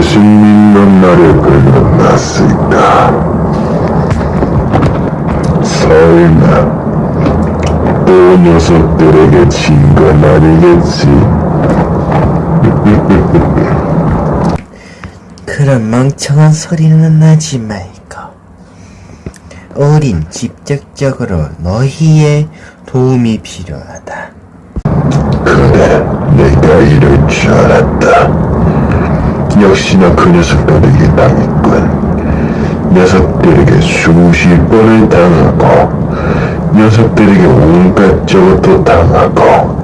무슨 민간 나를 불러놨을까? 설마 또 녀석들에게 진 건 아니겠지? 그런 멍청한 소리는 나지 말고 우린 직접적으로 너희의 도움이 필요하다. 그래, 내가 이럴 줄 알았다. 역시나 그 녀석들에게 당했군. 녀석들에게 수십 번을 당하고, 녀석들에게 온갖 저것도 당하고,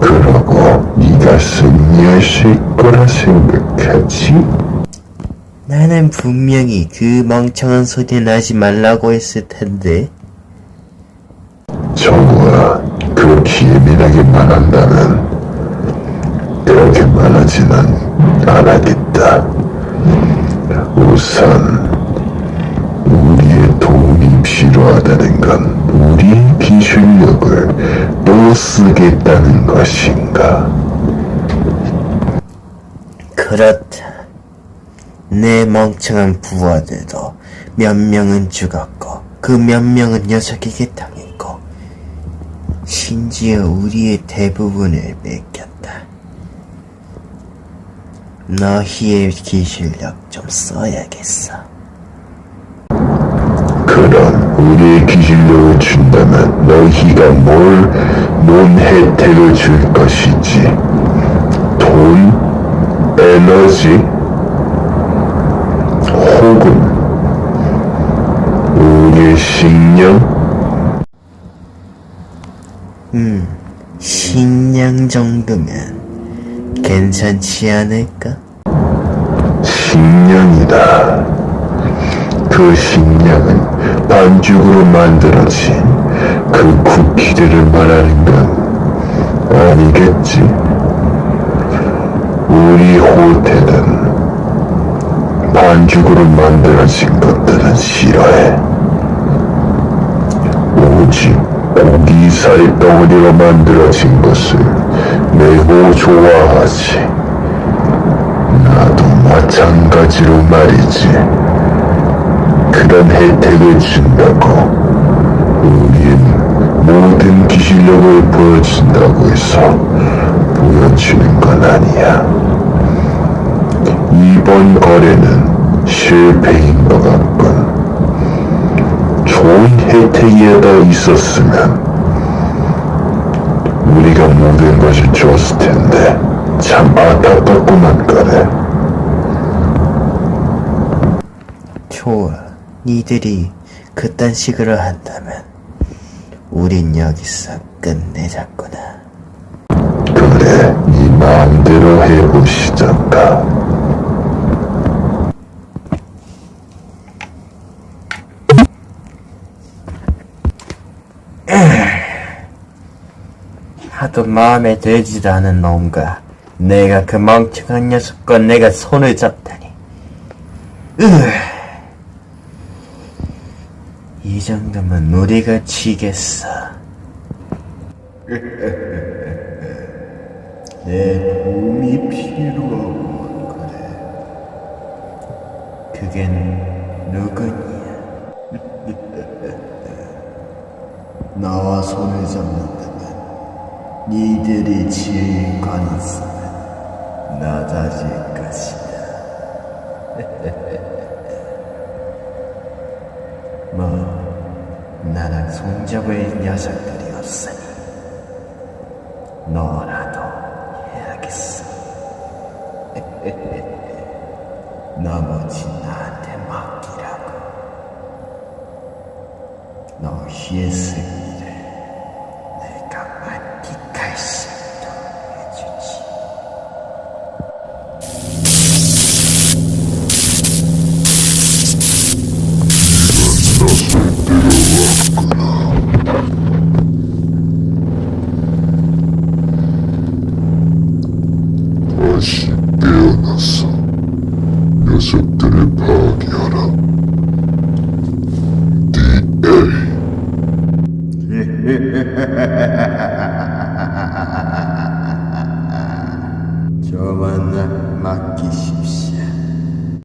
그러고 네가 승리할 수 있을 거라 생각하지? 나는 분명히 그 멍청한 소리 나지 말라고 했을 텐데 정우야, 그렇게 예민하게 말한다면 그렇게 말하지는 않았겠다. 우선 우리의 도움이 필요하다는 건 우리의 기술력을 또 쓰겠다는 것인가? 그렇다. 내 멍청한 부하들도 몇 명은 죽었고 그 몇 명은 녀석에게 당했고 심지어 우리의 대부분을 뺏겼다. 너희의 기술력 좀 써야겠어. 그럼 우리의 기술력을 준다면 너희가 뭘, 뭔 혜택을 줄 것이지? 돈? 에너지? 혹은 우리의 식량? 식량 정도면 괜찮지 않을까? 식량이다. 그 식량은 반죽으로 만들어진 그 쿠키들을 말하는 건 아니겠지? 우리 호텔은 반죽으로 만들어진 것들은 싫어해. 오직 고기 살 덩어리로 만들어진 것을 매우 좋아하지. 나도 마찬가지로 말이지. 그런 혜택을 준다고 우린 모든 기술력을 보여준다고 해서 보여주는 건 아니야. 이번 거래는 실패인 것 같군. 좋은 혜택이 더 있었으면 우리가 모든 것을 줬을 텐데 참 안타깝구만 그래. 좋아. 니들이 그딴 식으로 한다면 우린 여기서 끝내자꾸나. 그래, 네 마음대로 해보시던가. 하도 마음에 들지도 않은 놈과 내가 그 멍청한 녀석과 내가 손을 잡다니. 으. 이 정도면 우리가 지겠어. 내 도움이 필요하고 그래. 그겐 누구냐? 나와 손을 잡는다면 니들이 지을 관있으면 낮아질 것이다. 뭐, 나랑 손잡을 녀석들이 없으니, 너라도 해야겠어. 나머지 나한테 맡기라고. 너희의 승 깨어났어. 녀석들을 파괴하라. DA.